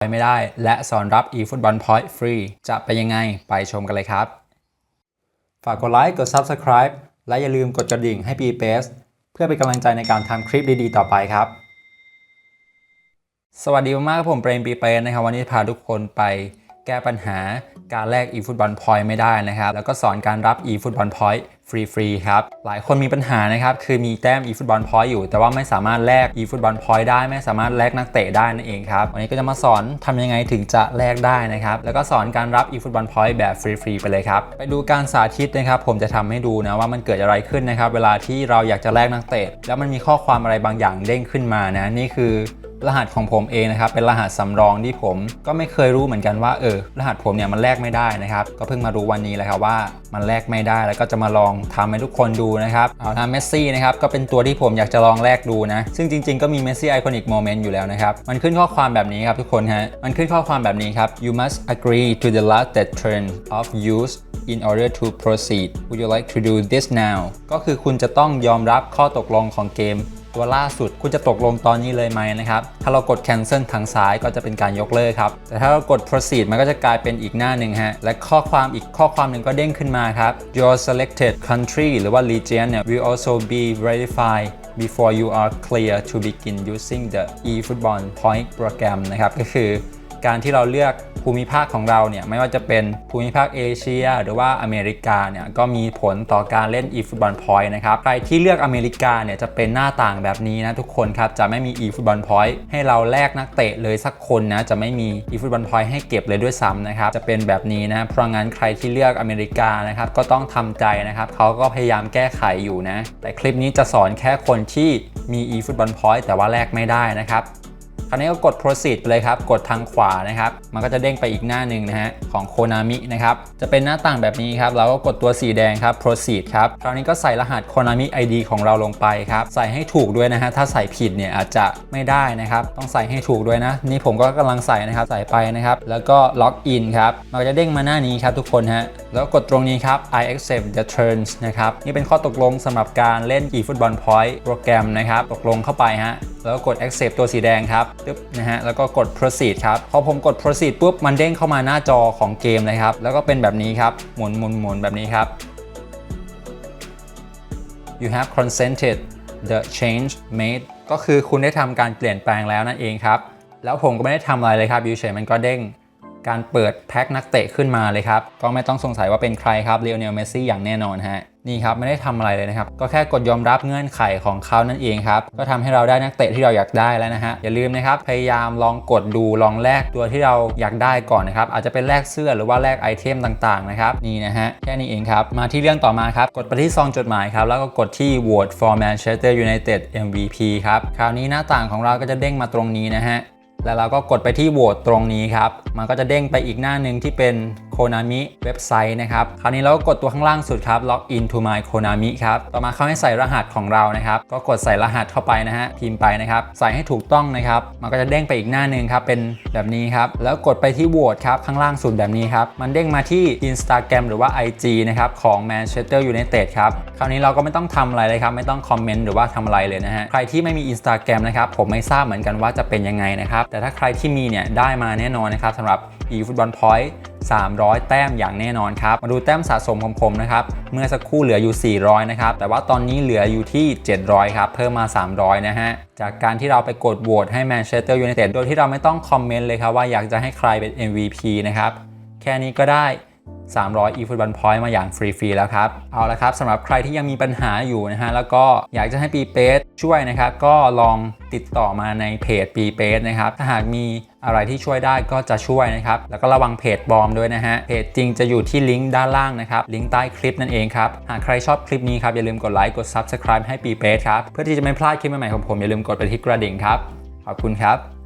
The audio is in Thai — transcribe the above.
ไปไม่ได้ และสอนรับ eFootball Point ฟรี จะเป็นยังไงไปชมกันเลยครับ ฝากกดไลค์กด Subscribe และอย่าลืมกดกระดิ่งให้ p p a c e เพื่อเป็นกำลังใจในการทำคลิปดีๆ ต่อไปครับ สวัสดีมากๆครับผมเปรมปีเปนนะครับ วันนี้พาทุกคนไปแก้ปัญหาการแลก eFootball Point ไม่ได้นะครับ แล้วก็สอนการรับ eFootball Point ฟรีๆครับ หลายคนมีปัญหานะครับ คือมีแต้ม eFootball Point อยู่ แต่ว่าไม่สามารถแลก eFootball Point ได้ ไม่สามารถแลกนักเตะได้นั่นเองครับ วันนี้ก็จะมาสอนทำยังไงถึงจะแลกได้นะครับ แล้วก็สอนการรับ eFootball Point แบบฟรีๆไปเลยครับ ไปดูการสาธิตนะครับ ผมจะทำให้ดูนะว่ามันเกิดอะไรขึ้นนะครับ เวลาที่เราอยากจะแลกนักเตะ แล้วมันมีข้อความอะไรบางอย่างเด้งขึ้นมานะ นี่คือ รหัสของผมเองนะครับเป็นรหัสสำรองที่ผมก็ไม่เคยรู้เหมือนกันว่าเออรหัสผมเนี่ยมันแลกไม่ได้นะครับก็เพิ่งมารู้วันนี้แหละครับว่ามันแลกไม่ได้แล้วก็จะมาลองทำให้ทุกคนดูนะครับเอาทำเมสซี่นะครับก็เป็นตัวที่ผมอยากจะลองแลกดูนะซึ่งจริง ๆก็มีเมสซี่ไอคอนิกโมเมนต์อยู่แล้วนะครับมันขึ้นข้อความแบบนี้ครับทุกคนฮะมันขึ้นข้อความแบบนี้ครับ you must agree to the last term of use in order to proceed would you like to do this now ก็คือคุณจะต้องยอมรับข้อตกลงของเกม ตัวล่าสุดคุณจะตกลงตอนนี้เลยไหมนะครับ ถ้าเรากด cancel ทางซ้ายก็จะเป็นการยกเลิกครับ แต่ถ้าเรากด proceed มันก็จะกลายเป็นอีกหน้าหนึ่งฮะ และข้อความอีกข้อความหนึ่งก็เด้งขึ้นมาครับ your selected country หรือว่า region เนี่ย will also be verified before you are clear to begin using the eFootball Point program นะครับ ก็คือ การที่เราเลือกภูมิภาคของเราเนี่ยไม่ว่าจะเป็นภูมิภาคเอเชีย หรือว่าอเมริกาเนี่ยก็มีผลต่อการเล่น eFootball Point นะครับใครที่เลือกอเมริกาเนี่ยจะเป็นหน้าต่างแบบนี้นะทุกคนครับจะไม่มี eFootball Point ให้เราแลกนักเตะเลยสักคนนะจะไม่มี eFootball Point ให้เก็บเลยด้วยซ้ำนะครับจะเป็นแบบนี้นะเพราะงั้นใครที่เลือกอเมริกานะครับก็ต้องทำใจนะครับเขาก็พยายามแก้ไขอยู่นะแต่คลิปนี้จะสอนแค่คนที่มี eFootball Point แต่ว่าแลกไม่ได้นะครับ คราวนี้ก็กด proceed ไปเลยครับ กดทางขวานะครับ มันก็จะเด้งไปอีกหน้าหนึ่งนะฮะของ Konami นะครับ จะเป็นหน้าต่างแบบนี้ครับ เราก็กดตัวสีแดงครับ proceed ครับ คราวนี้ก็ใส่รหัส Konami ID ของเราลงไปครับ ใส่ให้ถูกด้วยนะฮะ ถ้าใส่ผิดเนี่ยอาจจะไม่ได้นะครับ ต้องใส่ให้ถูกด้วยนะ นี่ผมก็กำลังใส่นะครับ ใส่ไปนะครับ แล้วก็ log in ครับ มันก็จะเด้งมาหน้านี้ครับทุกคนฮะแล้วกดตรงนี้ครับ I accept the terms นะครับ นี่เป็นข้อตกลงสำหรับการเล่น eFootball Point โปรแกรมนะครับ ตกลงเข้าไปฮะแล้วก็กด accept ตัวสีแดงครับตึ๊บนะฮะแล้วก็กด proceed ครับพอผมกด proceed ปุ๊บมันเด้งเข้ามาหน้าจอของเกมเลยครับ แล้วก็เป็นแบบนี้ครับหมุนหมุนหมุนแบบนี้ครับ you have consented the change made ก็คือคุณได้ทำการเปลี่ยนแปลงแล้วนั่นเองครับ แล้วผมก็ไม่ได้ทำอะไรเลยครับอยู่เฉยมันก็เด้ง การเปิดแพ็คนักเตะขึ้นมาเลยครับ ก็ไม่ต้องสงสัยว่าเป็นใครครับเลโอเนลเมสซี่อย่างแน่นอนฮะนี่ครับไม่ได้ทำอะไรเลยนะครับ ก็แค่กดยอมรับเงื่อนไขของเขานั่นเองครับ ก็ทำให้เราได้นักเตะที่เราอยากได้แล้วนะฮะ อย่าลืมนะครับ พยายามลองกดดูลองแลกตัวที่เราอยากได้ก่อนนะครับ อาจจะเป็นแลกเสื้อหรือว่าแลกไอเทมต่างๆนะครับ นี่นะฮะ แค่นี้เองครับ มาที่เรื่องต่อมาครับ กดไปที่ซองจดหมายครับ แล้วก็กดที่ vote for Manchester United MVP ครับ คราวนี้หน้าต่างของเราก็จะเด้งมาตรงนี้นะฮะ แล้วเราก็กดไปที่โหวตตรงนี้ครับ มันก็จะเด้งไปอีกหน้าหนึ่งที่เป็น Konami เว็บไซต์นะครับ คราวนี้เราก็กดตัวข้างล่างสุดครับ log in to my Konami ครับ ต่อมาเขาให้ใส่รหัสของเรานะครับ ก็กดใส่รหัสเข้าไปนะฮะ พิมพ์ไปนะครับ ใส่ให้ถูกต้องนะครับ มันก็จะเด้งไปอีกหน้าหนึ่งครับ เป็นแบบนี้ครับ แล้วกดไปที่โหวตครับ ข้างล่างสุดแบบนี้ครับ มันเด้งมาที่ Instagram หรือว่า IG นะครับของ Manchester United ครับ คราวนี้เราก็ไม่ต้องทำอะไรเลยครับ ไม่ต้องคอมเมนต์หรือว่าทำอะไรเลยนะฮะ ใครที่ไม่มี Instagram นะครับ ผมไม่ทราบเหมือนกันว่าจะเป็นยังไงนะครับ แต่ถ้าใครที่มีเนี่ยได้มาแน่นอนนะครับสำหรับ eFootball Point 300 แต้มอย่างแน่นอนครับ มาดูแต้มสะสมของผมนะครับ เมื่อสักครู่เหลืออยู่ 400 นะครับ แต่ว่าตอนนี้เหลืออยู่ที่ 700 ครับ เพิ่มมา 300 นะฮะ จากการที่เราไปกดโหวตให้ Manchester United โดยที่เราไม่ต้องคอมเมนต์เลยครับว่าอยากจะให้ใครเป็น MVP นะครับ แค่นี้ก็ได้ 300 eFootball Point มาอย่างฟรีๆแล้วครับ เอาละครับสำหรับใครที่ยังมีปัญหาอยู่นะฮะ แล้วก็อยากจะให้ปีเปสช่วยนะครับ ก็ลองติดต่อมาในเพจปีเปสนะครับ ถ้าหากมี อะไรที่ช่วยได้ก็จะช่วยนะครับ แล้วก็ระวังเพจปลอมด้วยนะฮะ เพจจริงจะอยู่ที่ลิงก์ด้านล่างนะครับ ลิงก์ใต้คลิปนั่นเองครับ หากใครชอบคลิปนี้ครับ อย่าลืมกดไลค์ กด Subscribe ให้ปีเปสครับ เพื่อที่จะไม่พลาดคลิปใหม่ๆของผม อย่าลืมกดไปที่กระดิ่งครับ ขอบคุณครับ